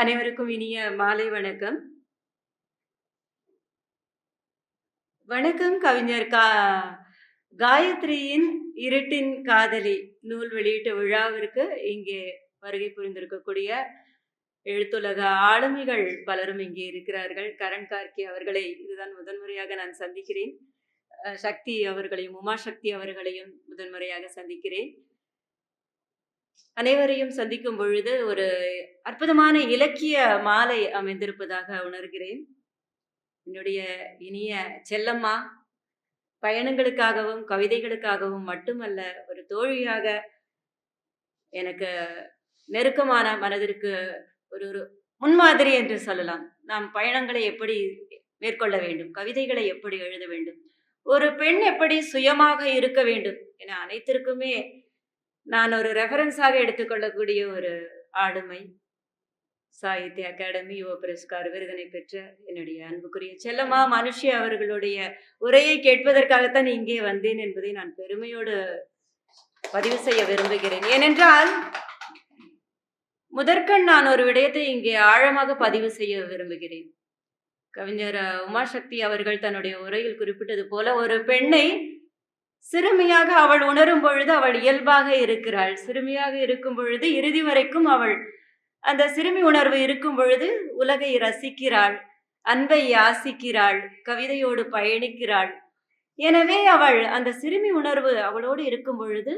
அனைவருக்கும் இனிய மாலை வணக்கம். வணக்கம் கவிஞர் கா காயத்ரியின் இருட்டின் காதலி நூல் வெளியீட்டு விழாவிற்கு இங்கே வருகை புரிந்திருக்கக்கூடிய எழுத்துலக ஆளுமைகள் பலரும் இங்கே இருக்கிறார்கள். கரண் கார்கி அவர்களை இதுதான் முதன்முறையாக நான் சந்திக்கிறேன். சக்தி அவர்களையும் உமா சக்தி அவர்களையும் முதன்முறையாக சந்திக்கிறேன். அனைவரையும் சந்திக்கும் பொழுது ஒரு அற்புதமான இலக்கிய மாலை அமைந்திருப்பதாக உணர்கிறேன். என்னுடைய இனிய செல்லம்மா பயணங்களுக்காகவும் கவிதைகளுக்காகவும் மட்டுமல்ல ஒரு தோழியாக எனக்கு நெருக்கமான மனதிற்கு ஒரு ஒரு முன்மாதிரி என்று சொல்லலாம். நாம் பயணங்களை எப்படி மேற்கொள்ள வேண்டும்? கவிதைகளை எப்படி எழுத வேண்டும்? ஒரு பெண் எப்படி சுயமாக இருக்க வேண்டும்? என அனைத்திற்குமே நான் ஒரு ரெஃபரன்ஸாக எடுத்துக்கொள்ளக்கூடிய ஒரு ஆளுமை. சாகித்ய அகாடமி யுவ புரஸ்கார் விருதனை பெற்ற என்னுடைய அன்புக்குரிய செல்லம்மா மனுஷி அவர்களுடைய உரையை கேட்பதற்காகத்தான் இங்கே வந்தேன் என்பதை நான் பெருமையோடு பதிவு செய்ய விரும்புகிறேன். ஏனென்றால் முதற்கண் நான் ஒரு விடயத்தை இங்கே ஆழமாக பதிவு செய்ய விரும்புகிறேன். கவிஞர் உமாசக்தி அவர்கள் தன்னுடைய உரையில் குறிப்பிட்டது போல ஒரு பெண்ணை சிறுமியாக அவள் உணரும் பொழுது அவள் இயல்பாக இருக்கிறாள். சிறுமியாக இருக்கும் பொழுது இறுதி வரைக்கும் அவள் அந்த சிறுமி உணர்வு இருக்கும் பொழுது உலகை ரசிக்கிறாள் அன்பை யாசிக்கிறாள் கவிதையோடு பயணிக்கிறாள். எனவே அவள் அந்த சிறுமி உணர்வு அவளோடு இருக்கும் பொழுது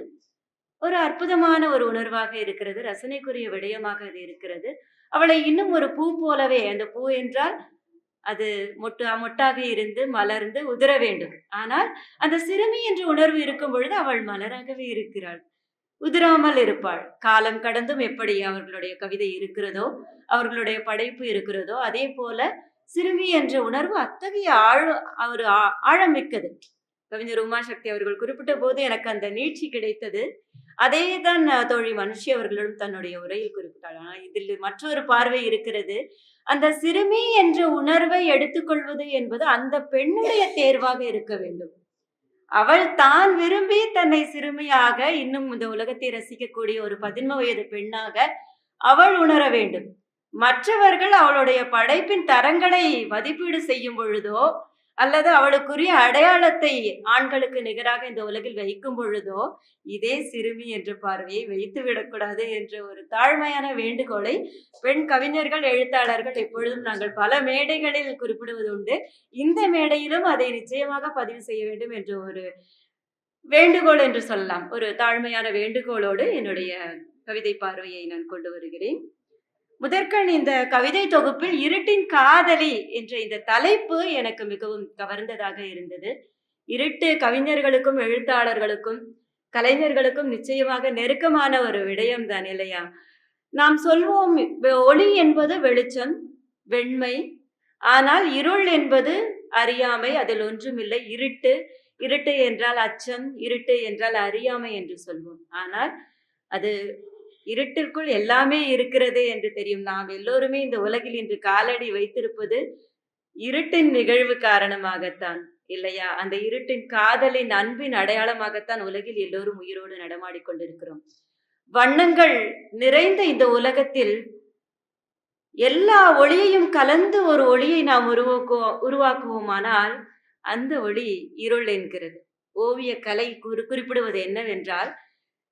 ஒரு அற்புதமான ஒரு உணர்வாக இருக்கிறது. ரசனைக்குரிய விடயமாக அது இருக்கிறது. அவளை இன்னும் ஒரு பூ போலவே அந்த பூ என்றால் அது மொட்டு மொட்டாக இருந்து மலர்ந்து உதிர வேண்டும். ஆனால் அந்த சிறுமி என்ற உணர்வு இருக்கும் பொழுது அவள் மலராகவே இருக்கிறாள். உதிராமல் இருப்பாள். காலம் கடந்தும் எப்படி அவர்களுடைய கவிதை இருக்கிறதோ அவர்களுடைய படைப்பு இருக்கிறதோ அதே போல சிறுமி என்ற உணர்வு அத்தகைய ஆழ ஒரு ஆழமிக்கது கவிஞர் உமாசக்தி அவர்கள் குறிப்பிட்ட போது எனக்கு அந்த நீட்சி கிடைத்தது. அதே தான் தோழி மனுஷி அவர்களும் தன்னுடைய உரையில் குறிப்பிட்டாள். ஆனால் இதில் மற்றொரு பார்வை இருக்கிறது. அந்த சிறுமி என்ற உணர்வை எடுத்துக்கொள்வது என்பது அந்த பெண்ணுடைய தேர்வாக இருக்க வேண்டும். அவள் தான் விரும்பி தன்னை சிறுமியாக இன்னும் இந்த உலகத்தை ரசிக்கக்கூடிய ஒரு பதின்ம வயது பெண்ணாக அவள் உணர வேண்டும். மற்றவர்கள் அவளுடைய படைப்பின் தரங்களை மதிப்பீடு செய்யும் பொழுதோ அல்லது அவளுக்குரிய அடையாளத்தை ஆண்களுக்கு நிகராக இந்த உலகில் வைக்கும் பொழுதோ இதே சிறுமி என்ற பார்வையை வைத்து விடக்கூடாது என்ற ஒரு தாழ்மையான வேண்டுகோளை பெண் கவிஞர்கள் எழுத்தாளர்கள் எப்பொழுதும் நாங்கள் பல மேடைகளில் குறிப்பிடுவது உண்டு. இந்த மேடையிலும் அதை நிச்சயமாக பதிவு செய்ய வேண்டும் என்ற ஒரு வேண்டுகோள் என்று சொல்லலாம். ஒரு தாழ்மையான வேண்டுகோளோடு என்னுடைய கவிதை பார்வையை நான் கொண்டு வருகிறேன். முதற்கண் இந்த கவிதை தொகுப்பில் இருட்டின் காதலி என்ற இந்த தலைப்பு எனக்கு மிகவும் கவர்ந்ததாக இருந்தது. இருட்டு கவிஞர்களுக்கும் எழுத்தாளர்களுக்கும் கலைஞர்களுக்கும் நிச்சயமாக நெருக்கமான ஒரு விடயம் தான் இல்லையா? நாம் சொல்வோம் வெ- ஒளி என்பது வெளிச்சம் வெண்மை ஆனால் இருள் என்பது அறியாமை அதில் ஒன்றுமில்லை இருட்டு இருட்டு என்றால் அச்சம் இருட்டு என்றால் அறியாமை என்று சொல்வோம். ஆனால் அது இருட்டிற்குள் எல்லாமே இருக்கிறது என்று தெரியும். நாம் எல்லோருமே இந்த உலகில் இன்று காலடி வைத்திருப்பது இருட்டின் நிகழ்வு காரணமாகத்தான் இல்லையா? அந்த இருட்டின் காதலின் அன்பின் அடையாளமாகத்தான் உலகில் எல்லோரும் உயிரோடு நடமாடி கொண்டிருக்கிறோம். வண்ணங்கள் நிறைந்த இந்த உலகத்தில் எல்லா ஒளியையும் கலந்து ஒரு ஒளியை நாம் உருவாக்குவோம் உருவாக்குவோமானால் அந்த ஒளி இருள் என்கிறது. ஓவிய கலை குறி குறிப்பிடுவது என்னவென்றால்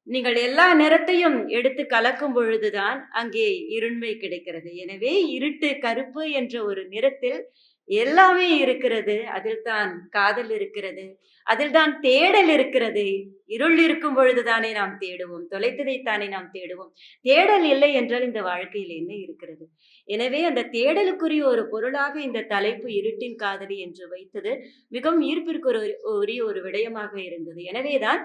நீங்கள் எல்லா நிறத்தையும் எடுத்து கலக்கும் பொழுதுதான் அங்கே இருண்மை கிடைக்கிறது. எனவே இருட்டு கருப்பு என்ற ஒரு நிறத்தில் எல்லாமே இருக்கிறது. அதில் தான் காதல் இருக்கிறது. அதில் தான் தேடல் இருக்கிறது. இருள் இருக்கும் பொழுதுதானே நாம் தேடுவோம். தொலைத்ததைத்தானே நாம் தேடுவோம். தேடல் இல்லை என்றால் இந்த வாழ்க்கையில் என்ன இருக்கிறது? எனவே அந்த தேடலுக்குரிய ஒரு பொருளாக இந்த தலைப்பு இருட்டின் காதலி என்று வைத்தது மிகவும் ஈர்ப்பிற்கு ஒரு உரிய ஒரு விடயமாக இருந்தது. எனவேதான்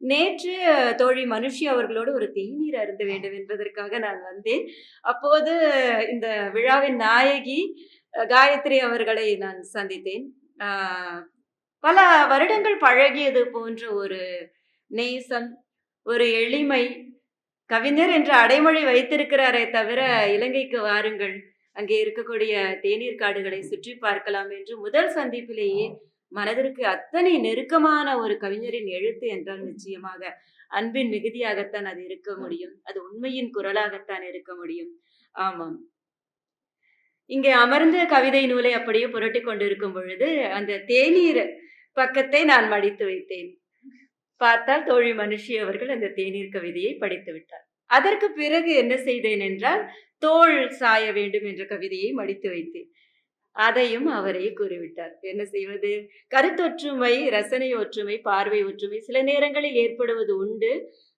நேற்று தோழி மனுஷி அவர்களோடு ஒரு தேநீர் அருந்த வேண்டும் என்பதற்காக நான் வந்தேன். அப்போது இந்த விழாவின் நாயகி காயத்ரி அவர்களை நான் சந்தித்தேன். பல வருடங்கள் பழகியது போன்ற ஒரு நேசம் ஒரு எளிமை கவிஞர் என்ற அடைமொழி வைத்திருக்கிறாரே தவிர இலங்கைக்கு வாருங்கள். அங்கே இருக்கக்கூடிய தேநீர் காடுகளை சுற்றி பார்க்கலாம் என்று முதல் சந்திப்பிலேயே மனதிற்கு அத்தனை நெருக்கமான ஒரு கவிஞரின் எழுத்து என்றால் நிச்சயமாக அன்பின் மிகுதியாகத்தான் அது இருக்க முடியும். அது உண்மையின் குரலாகத்தான் இருக்க முடியும். ஆமாம். இங்கே அமர்ந்த கவிதை நூலை அப்படியே புரட்டிக் கொண்டிருக்கும் பொழுது அந்த தேநீர் பக்கத்தை நான் மடித்து வைத்தேன். பார்த்தால் தோழி மனுஷி அவர்கள் அந்த தேநீர் கவிதையை படித்து விட்டார். அதற்கு பிறகு என்ன செய்தேன் என்றால் தோள் சாய வேண்டும் என்ற கவிதையை மடித்து வைத்தேன். அதையும் அவரே கூறிவிட்டார். என்ன செய்வது? கருத்தொற்றுமை ரசனை ஒற்றுமை பார்வை ஒற்றுமை சில நேரங்களில் ஏற்படுவது உண்டு.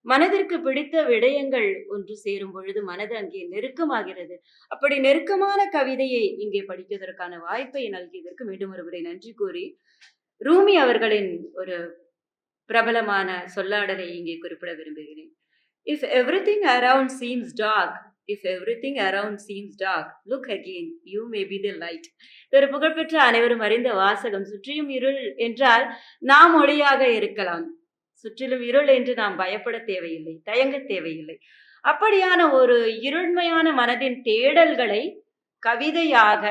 மனதிற்கு பிடித்த விடயங்கள் ஒன்று சேரும் பொழுது மனது அங்கே நெருக்கமாகிறது. அப்படி நெருக்கமான கவிதையை இங்கே படிப்பதற்கான வாய்ப்பை நல்கியதற்கு மீண்டும் ஒருமுறை நன்றி கூறி ரூமி அவர்களின் ஒரு பிரபலமான சொல்லாடலை இங்கே குறிப்பிட விரும்புகிறேன். If everything around seems dark if everything around seems dark look again you may be the light ஒரு புகழ்பெற்ற அனைவரும் அறிந்த வாசகம் சுற்றியும் இருள் என்றால் நாம் ஒளியாக இருக்கலாம். சுற்றிலும் இருள் என்று நாம் பயப்பட தேவையில்லை தயங்க தேவையில்லை. அப்படியான ஒரு இருண்மையான மனதின் தேடல்களை கவிதையாக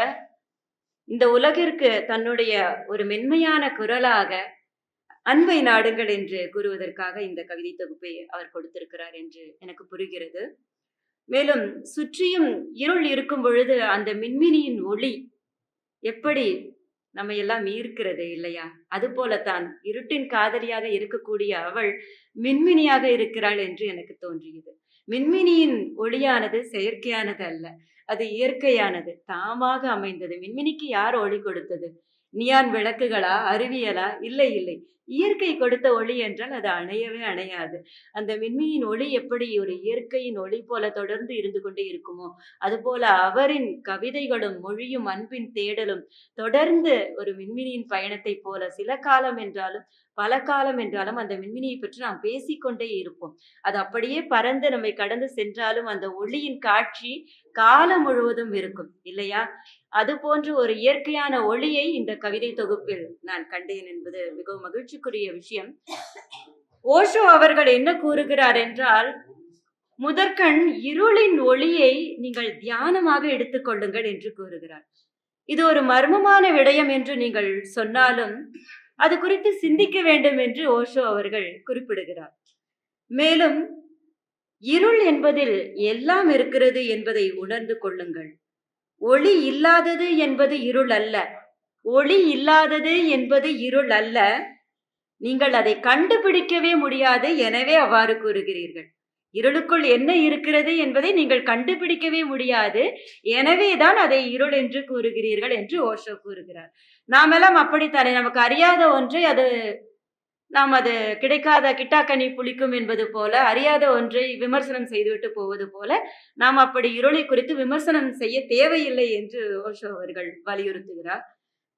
இந்த உலகிற்கு தன்னுடைய ஒரு மென்மையான குரலாக அன்பை நாடுங்கள் என்று கூறுவதற்காக இந்த கவிதை தொகுப்பை அவர் கொடுத்திருக்கிறார் என்று எனக்கு புரிகிறது. மேலும் சுற்றியும் இருள் இருக்கும் பொழுது அந்த மின்மினியின் ஒளி எப்படி நம்ம எல்லாம் ஈர்க்கிறது இல்லையா? அது போலத்தான் இருட்டின் காதலியாக இருக்கக்கூடிய அவள் மின்மினியாக இருக்கிறாள் என்று எனக்கு தோன்றியது. மின்மினியின் ஒளியானது செயற்கையானது அல்ல அது இயற்கையானது தாமாக அமைந்தது. மின்மினிக்கு யார் ஒளி கொடுத்தது? நியான் விளக்குகளா அறிவியலா? இல்லை இல்லை. இயற்கை கொடுத்த ஒளி என்றால் அது அணையவே அணையாது. அந்த மின்மியின் ஒளி எப்படி ஒரு இயற்கையின் ஒளி போல தொடர்ந்து இருந்து கொண்டே இருக்குமோ அதுபோல அவரின் கவிதைகளும் மொழியும் அன்பின் தேடலும் தொடர்ந்து ஒரு மின்மினியின் பயணத்தை போல சில காலம் என்றாலும் பல காலம் என்றாலும் அந்த மின்மினியை பற்றி நாம் பேசிக்கொண்டே இருப்போம். அது அப்படியே பறந்து நம்மை கடந்து சென்றாலும் அந்த ஒளியின் காட்சி காலம் முழுவதும் இருக்கும். இல்லையா? அது போன்ற ஒரு இயற்கையான ஒளியை இந்த கவிதை தொகுப்பில் நான் கண்டேன் என்பது மிகவும் மகிழ்ச்சிக்குரிய விஷயம். ஓஷோ அவர்கள் என்ன கூறுகிறார் என்றால் முதற்கண் இருளின் ஒளியை நீங்கள் தியானமாக எடுத்துக்கொள்ளுங்கள் என்று கூறுகிறார். இது ஒரு மர்மமான விடயம் என்று நீங்கள் சொன்னாலும் அது குறித்து சிந்திக்க வேண்டும் என்று ஓஷோ அவர்கள் குறிப்பிடுகிறார். மேலும் இருள் என்பதில் எல்லாம் இருக்கிறது என்பதை உணர்ந்து கொள்ளுங்கள். ஒளி இல்லாதது என்பது இருள் அல்ல. ஒளி இல்லாதது என்பது இருள் அல்ல. நீங்கள் அதை கண்டுபிடிக்கவே முடியாது எனவே அவ்வாறு கூறுகிறீர்கள். இருளுக்குள் என்ன இருக்கிறது என்பதை நீங்கள் கண்டுபிடிக்கவே முடியாது எனவேதான் அதை இருள் என்று கூறுகிறீர்கள் என்று ஓஷோ கூறுகிறார். நாமெல்லாம் அப்படித்தானே? நமக்கு அறியாத ஒன்றை அது நாம் அது கிடைக்காத கிட்டாக்கனி புளிக்கும் என்பது போல அறியாத ஒன்றை விமர்சனம் செய்துவிட்டு போவது போல நாம் அப்படி இருளை குறித்து விமர்சனம் செய்ய தேவையில்லை என்று ஓஷோ அவர்கள் வலியுறுத்துகிறார்.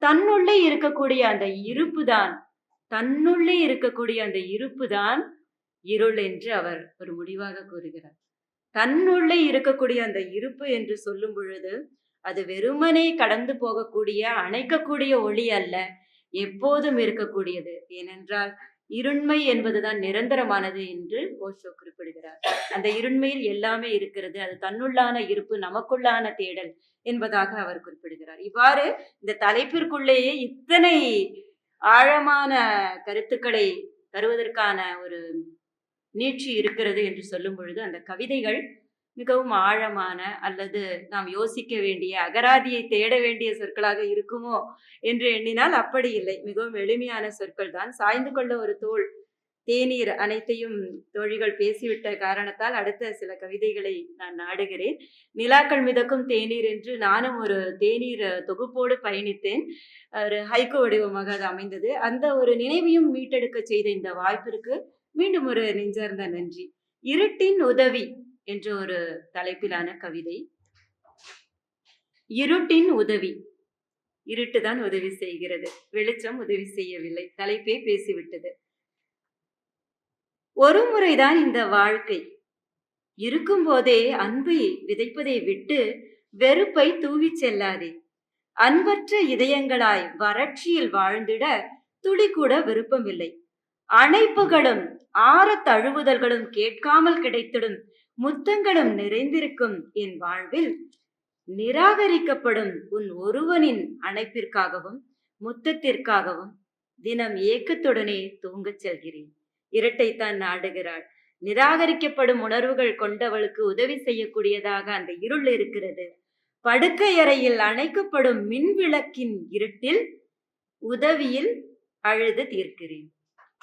தன்னுள்ளே இருக்கக்கூடிய அந்த இருப்பு தான் தன்னுள்ளே இருக்கக்கூடிய அந்த இருப்பு தான் இருள் என்று அவர் ஒரு முடிவாக கூறுகிறார். தன்னுள்ளே இருக்கக்கூடிய அந்த இருப்பு என்று சொல்லும் பொழுது அது வெறுமனே கடந்து போகக்கூடிய அணைக்கக்கூடிய ஒளி அல்ல. எப்போதும் இருக்கக்கூடியது. ஏனென்றால் இருண்மை என்பதுதான் நிரந்தரமானது என்று ஓஷோ குறிப்பிடுகிறார். அந்த இருண்மையில் எல்லாமே இருக்கிறது. அது தன்னுள்ளான இருப்பு நமக்குள்ளான தேடல் என்பதாக அவர் குறிப்பிடுகிறார். இவ்வாறு இந்த தலைப்பிற்குள்ளேயே இத்தனை ஆழமான கருத்துக்களை தருவதற்கான ஒரு நீட்சி இருக்கிறது என்று சொல்லும் பொழுது அந்த கவிதைகள் மிகவும் ஆழமான அல்லது நாம் யோசிக்க வேண்டிய அகராதியை தேட வேண்டிய சொற்களாக இருக்குமோ என்று எண்ணினால் அப்படி இல்லை. மிகவும் எளிமையான சொற்கள் தான். சாய்ந்து கொள்ள ஒரு தோல் தேநீர் அனைத்தையும் தோழிகள் பேசிவிட்ட காரணத்தால் அடுத்த சில கவிதைகளை நான் நாடுகிறேன். நிலாக்கள் மிதக்கும் தேநீர் என்று நானும் ஒரு தேநீர் தொகுப்போடு பயணித்தேன். ஒரு ஹைகோ வடிவமாக அது அமைந்தது. அந்த ஒரு நினைவையும் மீட்டெடுக்க செய்த இந்த வாய்ப்பிற்கு மீண்டும் ஒரு நெஞ்சார்ந்த நன்றி. இருட்டின் உதவி. என்ற ஒரு தலைப்பிலான கவிதை. இருட்டின் உதவி. இருட்டு தான் உதவி செய்கிறது. வெளிச்சம் உதவி செய்யவில்லை. தலைப்பே பேசிவிட்டது. ஒரு முறைதான் இந்த வாழ்க்கை. இருக்கும்போதே அன்பை விதைப்பதை விட்டு வெறுப்பை தூவிச் செல்லாதே. அன்பற்ற இதயங்களாய் வறட்சியில் வாழ்ந்திட துளி கூட விருப்பமில்லை. அணைப்புகளும் ஆற தழுவுதல்களும் கேட்காமல் கிடைத்திடும் முத்தங்களும் நிறைந்திருக்கும் என் வாழ்வில் நிராகரிக்கப்படும் உன் ஒருவனின் அணைப்பிற்காகவும் முத்தத்திற்காகவும் தினம் ஏக்கத்துடனே தூங்கச் செல்கிறேன். இரட்டைத்தான் நாடுகிறாள். நிராகரிக்கப்படும் உணர்வுகள் கொண்டவளுக்கு உதவி செய்யக்கூடியதாக அந்த இருள் இருக்கிறது. படுக்கையறையில் அணைக்கப்படும் மின்விளக்கின் இருட்டில் உதவியில் அழுது தீர்க்கிறேன்.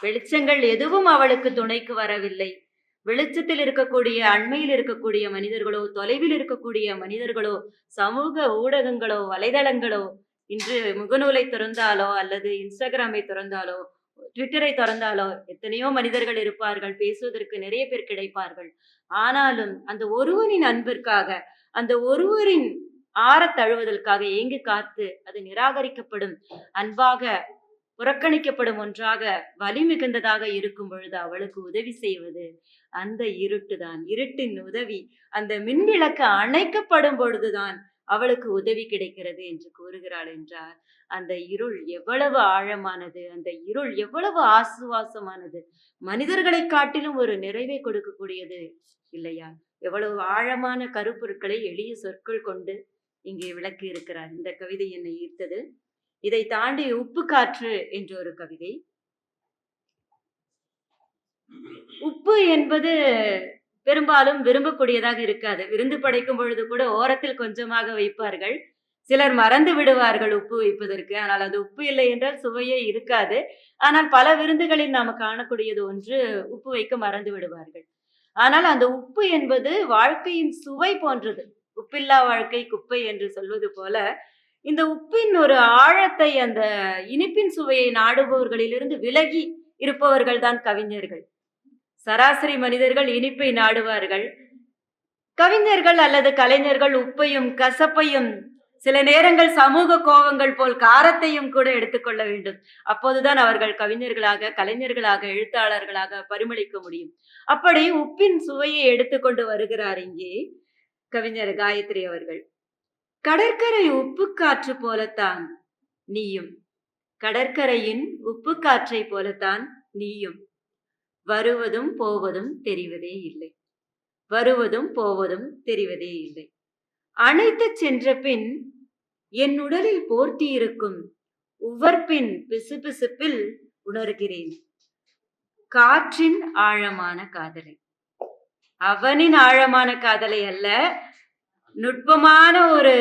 வெளிச்சங்கள் எதுவும் அவளுக்கு துணைக்கு வரவில்லை. வெளிச்சத்தில் இருக்கக்கூடிய அண்மையில் இருக்கக்கூடிய மனிதர்களோ தொலைவில் இருக்கக்கூடிய மனிதர்களோ சமூக ஊடகங்களோ வலைதளங்களோ இன்று முகநூலை திறந்தாலோ அல்லது இன்ஸ்டாகிராமை திறந்தாலோ ட்விட்டரை திறந்தாலோ எத்தனையோ மனிதர்கள் இருப்பார்கள் பேசுவதற்கு நிறைய பேர் கிடைப்பார்கள். ஆனாலும் அந்த ஒருவனின் அன்பிற்காக அந்த ஒருவரின் ஆற தழுவதற்காக ஏங்கி காத்து அது நிராகரிக்கப்படும் அன்பாக புறக்கணிக்கப்படும் ஒன்றாக வலி மிகுந்ததாக இருக்கும் பொழுது அவளுக்கு உதவி செய்வது அந்த இருட்டுதான். இருட்டின் உதவி அந்த மின்விளக்கு அணைக்கப்படும் பொழுதுதான் அவளுக்கு உதவி கிடைக்கிறது என்று கூறுகிறாள் என்றார். அந்த இருள் எவ்வளவு ஆழமானது அந்த இருள் எவ்வளவு ஆசுவாசமானது மனிதர்களை காட்டிலும் ஒரு நிறைவை கொடுக்கக்கூடியது இல்லையா? எவ்வளவு ஆழமான கருப்பொருட்களை எளிய சொற்கள் கொண்டு இங்கே விளக்கி இருக்கிறார் இந்த கவிதை என்னை ஈர்த்தது. இதை தாண்டி உப்பு காற்று என்ற ஒரு கவிதை. உப்பு என்பது பெரும்பாலும் விரும்பக்கூடியதாக இருக்காது. விருந்து படைக்கும் பொழுது கூட ஓரத்தில் கொஞ்சமாக வைப்பார்கள். சிலர் மறந்து விடுவார்கள் உப்பு வைப்பதற்கு. ஆனால் அது உப்பு இல்லை என்றால் சுவையே இருக்காது. ஆனால் பல விருந்துகளில் நாம் காணக்கூடியது ஒன்று உப்பு வைக்க மறந்து விடுவார்கள். ஆனால் அந்த உப்பு என்பது வாழ்க்கையின் சுவை போன்றது. உப்பில்லா வாழ்க்கை குப்பை என்று சொல்வது போல இந்த உப்பின் ஒரு ஆழத்தை அந்த இனிப்பின் சுவையை நாடுபவர்களிலிருந்து விலகி இருப்பவர்கள் தான் கவிஞர்கள். சராசரி மனிதர்கள் இனிப்பை நாடுவார்கள். கவிஞர்கள் அல்லது கலைஞர்கள் உப்பையும் கசப்பையும் சில நேரங்கள் சமூக கோபங்கள் போல் காரத்தையும் கூட எடுத்துக்கொள்ள வேண்டும். அப்போதுதான் அவர்கள் கவிஞர்களாக கலைஞர்களாக எழுத்தாளர்களாக பரிமளிக்க முடியும். அப்படி உப்பின் சுவையை எடுத்துக்கொண்டு வருகிறார் இங்கே கவிஞர் காயத்ரி அவர்கள். கடற்கரை உப்பு காற்று போலத்தான் நீயும். கடற்கரையின் உப்பு காற்றை போலத்தான் நீயும். வருவதும் போவதும் தெரிவதே இல்லை. வருவதும் போவதும் தெரிவதே இல்லை. அணைத்து சென்ற பின் என் உடலில் போர்த்தியிருக்கும் உவர்ப்பின் பிசுபிசுப்பில் உணர்கிறேன். காற்றின் ஆழமான காதலை. அவனின் ஆழமான காதலை அல்ல நுட்பமான ஒரு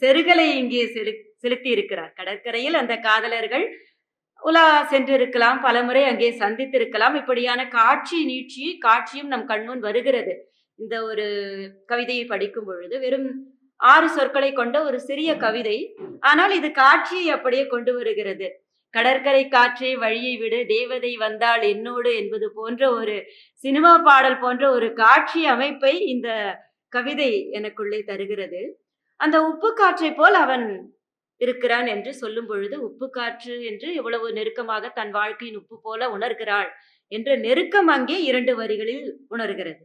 செருகலை இங்கே செலு செலுத்தி இருக்கிறார் கடற்கரையில் அந்த காதலர்கள் உலா சென்றிருக்கலாம் பலமுறை அங்கே சந்தித்திருக்கலாம். இப்படியான காட்சி நீட்சி காட்சியும் நம் கண்முன் வருகிறது. இந்த ஒரு கவிதையை படிக்கும் பொழுது வெறும் ஆறு சொற்களை கொண்ட ஒரு சிறிய கவிதை. ஆனால் இது காட்சியை அப்படியே கொண்டு வருகிறது. கடற்கரை காற்றே வழியை விடு தேவதை வந்தால் என்னோடு என்பது போன்ற ஒரு சினிமா பாடல் போன்ற ஒரு காட்சி அமைப்பை இந்த கவிதை எனக்குள்ளே தருகிறது. அந்த உப்பு காற்றை போல் அவன் இருக்கிறான் என்று சொல்லும் பொழுது உப்பு காற்று என்று எவ்வளவு நெருக்கமாக தன் வாழ்க்கையின் உப்பு போல உணர்கிறாள் என்ற நெருக்கம் அங்கே இரண்டு வரிகளில் உணர்கிறது.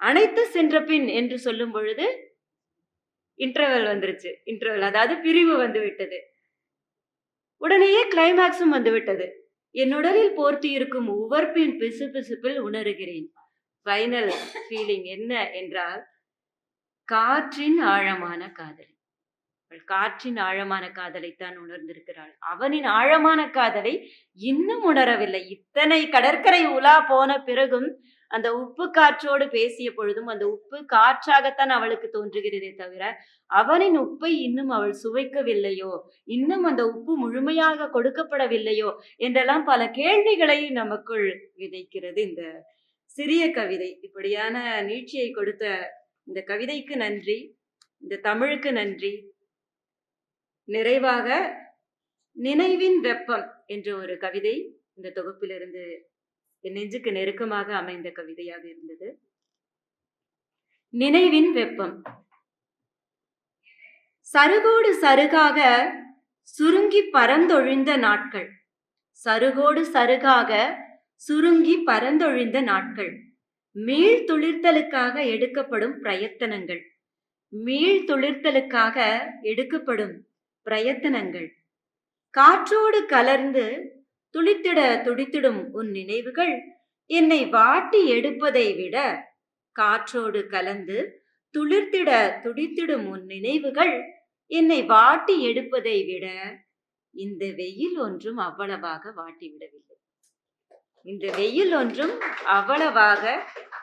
அனைத்து சென்ற பின் என்று சொல்லும் பொழுது இன்டர்வல் வந்துருச்சு. இன்டர்வல் அதாவது பிரிவு வந்து விட்டது. உடனேயே கிளைமேக்ஸும் வந்து விட்டது. என் உடலில் போர்த்தி இருக்கும் உவர்ப்பின் பிசு பிசுப்பில் உணர்கிறேன். ஃபைனல் ஃபீலிங் என்ன என்றால் காற்றின் ஆழமான காதல். அவள் காற்றின் ஆழமான காதலைத்தான் உணர்ந்திருக்கிறாள். அவனின் ஆழமான காதலை இன்னும் உணரவில்லை. இத்தனை கடற்கரை உலா போன பிறகும் அந்த உப்பு காற்றோடு பேசிய பொழுதும் அந்த உப்பு காற்றாகத்தான் அவளுக்கு தோன்றுகிறதே தவிர அவனின் உப்பை இன்னும் அவள் சுவைக்கவில்லையோ இன்னும் அந்த உப்பு முழுமையாக கொடுக்கப்படவில்லையோ என்றெல்லாம் பல கேள்விகளை நமக்குள் விதைக்கிறது இந்த சிறிய கவிதை இப்படியான நீட்சியை கொடுத்த இந்த கவிதைக்கு நன்றி இந்த தமிழுக்கு நன்றி. நிறைவாக நினைவின் வெப்பம் என்ற ஒரு கவிதை இந்த தொகுப்பிலிருந்து என் நெஞ்சுக்கு நெருக்கமாக அமைந்த கவிதையாக இருந்தது. நினைவின் வெப்பம். சருகோடு சருகாக சுருங்கி பரந்தொழிந்த நாட்கள். சருகோடு சருகாக சுருங்கி பரந்தொழிந்த நாட்கள். மீள் துளிர்த்தலுக்காக எடுக்கப்படும் பிரயத்தனங்கள். மீள் துளிர்த்தலுக்காக எடுக்கப்படும் பிரயத்தனங்கள். காற்றோடு கலர்ந்து துளித்திட துடித்திடும் உன் நினைவுகள் என்னை வாட்டி எடுப்பதை விட காற்றோடு கலந்து துளிர்த்திட துடித்திடும் உன் நினைவுகள் என்னை வாட்டி எடுப்பதை விட இந்த வெயில் ஒன்றும் அவ்வளவாக வாட்டிவிடவில்லை இந்த வெயில் ஒன்றும் அவ்வளவாக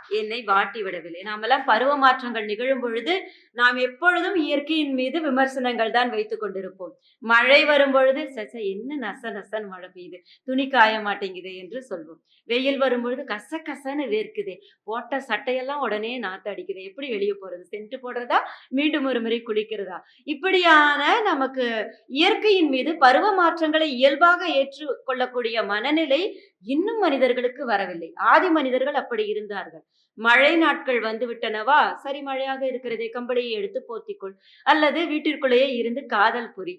என்னை வாட்டி விடவில்லை. நாமெல்லாம் பருவ மாற்றங்கள் நிகழும் பொழுது நாம் எப்பொழுதும் இயற்கையின் மீது விமர்சனங்கள் தான் வைத்துக் கொண்டிருப்போம். மழை வரும் பொழுது சச்ச என்ன நச நசன்னு மழை பெய்யுது? துணி காய மாட்டேங்குது என்று சொல்வோம். வெயில் வரும் பொழுது கச கசன்னு வேர்க்குதே. போட்ட சட்டையெல்லாம் உடனே நாத்து அடிக்குது. எப்படி வெளியே போறது? சென்ட் போடுறதா? மீண்டும் ஒரு முறை குளிக்கிறதா? இப்படியான நமக்கு இயற்கையின் மீது பருவ மாற்றங்களை இயல்பாக ஏற்றுக்கொள்ளக்கூடிய மனநிலை இன்னும் மனிதர்களுக்கு வரவில்லை. ஆதி மனிதர்கள் அப்படி இருந்தார்கள். மழை நாட்கள் வந்து விட்டனவா சரி மழையாக இருக்கிறதே கம்பளியை எடுத்து போத்திக்கொள். அல்லது வீட்டிற்குள்ளேயே இருந்து காதல் புரி.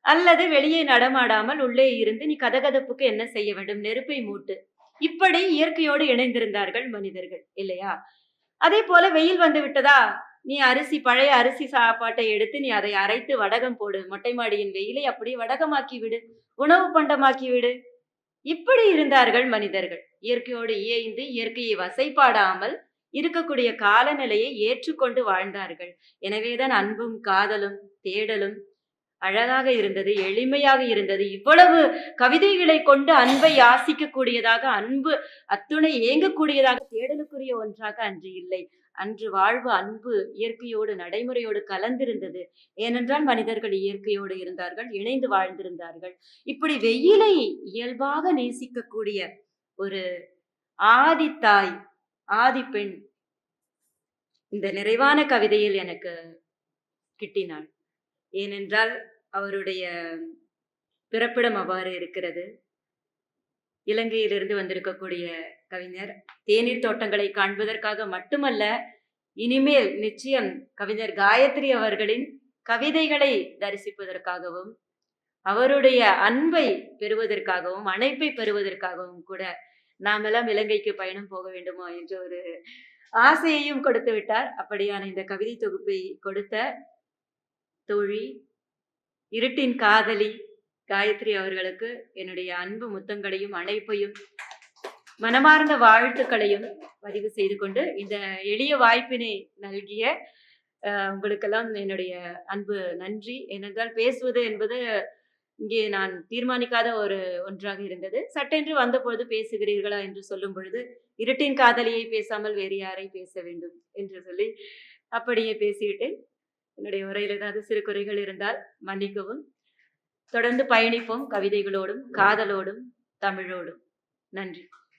அல்லது வெளியே நடமாடாமல் உள்ளே இருந்து நீ கதகதப்புக்கு என்ன செய்ய வேண்டும்? நெருப்பை மூட்டு. இப்படி இயற்கையோடு இணைந்திருந்தார்கள் மனிதர்கள் இல்லையா? அதே போல வெயில் வந்து விட்டதா? நீ அரிசி பழைய அரிசி சாப்பாட்டை எடுத்து நீ அதை அரைத்து வடகம் போடு. மொட்டை மாடியின் வெயிலை அப்படியே வடகமாக்கி விடு. உணவு பண்டமாக்கி விடு. இப்படி இருந்தார்கள் மனிதர்கள். இயற்கையோடு இயைந்து இயற்கையை வசைப்பாடாமல் இருக்கக்கூடிய காலநிலையை ஏற்றுக்கொண்டு வாழ்ந்தார்கள். எனவேதான் அன்பும் காதலும் தேடலும் அழகாக இருந்தது எளிமையாக இருந்தது. இவ்வளவு கவிதைகளை கொண்டு அன்பை யாசிக்கக்கூடியதாக அன்பு அத்துணை ஏங்கக்கூடியதாக தேடலுக்குரிய ஒன்றாக அன்று இல்லை. அன்று வாழ்வு அன்பு இயற்கையோடு நடைமுறையோடு கலந்திருந்தது. ஏனென்றால் மனிதர்கள் இயற்கையோடு இருந்தார்கள் இணைந்து வாழ்ந்திருந்தார்கள். இப்படி வெயிலை இயல்பாக நேசிக்கக்கூடிய ஒரு ஆதித்தாய் ஆதி பெண் இந்த நிறைவான கவிதையில் எனக்கு கிட்டினாள். ஏனென்றால் அவருடைய பிறப்பிடம் அவ்வாறு இருக்கிறது. இலங்கையிலிருந்து வந்திருக்கக்கூடிய கவிஞர். தேநீர் தோட்டங்களை காண்பதற்காக மட்டுமல்ல இனிமேல் நிச்சயம் கவிஞர் காயத்ரி அவர்களின் கவிதைகளை தரிசிப்பதற்காகவும் அவருடைய அன்பை பெறுவதற்காகவும் அணைப்பை பெறுவதற்காகவும் கூட நாமெல்லாம் இலங்கைக்கு பயணம் போக வேண்டுமோ என்ற ஒரு ஆசையையும் கொடுத்து விட்டார். அப்படியான இந்த கவிதை தொகுப்பை கொடுத்த தோழி இருட்டின் காதலி காயத்ரி அவர்களுக்கு என்னுடைய அன்பு முத்தங்களையும் அழைப்பையும் மனமார்ந்த வாழ்த்துக்களையும் பதிவு செய்து கொண்டு இந்த எளிய வாய்ப்பினை நல்கிய உங்களுக்கெல்லாம் என்னுடைய அன்பு நன்றி. ஏனென்றால் பேசுவது என்பது இங்கே நான் தீர்மானிக்காத ஒரு ஒன்றாக இருந்தது. சட்டென்று வந்த பொழுது பேசுகிறீர்களா என்று சொல்லும் பொழுது இருட்டின் காதலியை பேசாமல் வேறு யாரை பேச வேண்டும் என்று சொல்லி அப்படியே பேசிவிட்டேன். என்னுடைய உரையில் ஏதாவது சிறு குறைகள் இருந்தால் மன்னிக்கவும். தொடர்ந்து பயணிப்போம் கவிதைகளோடும் காதலோடும் தமிழோடும். நன்றி.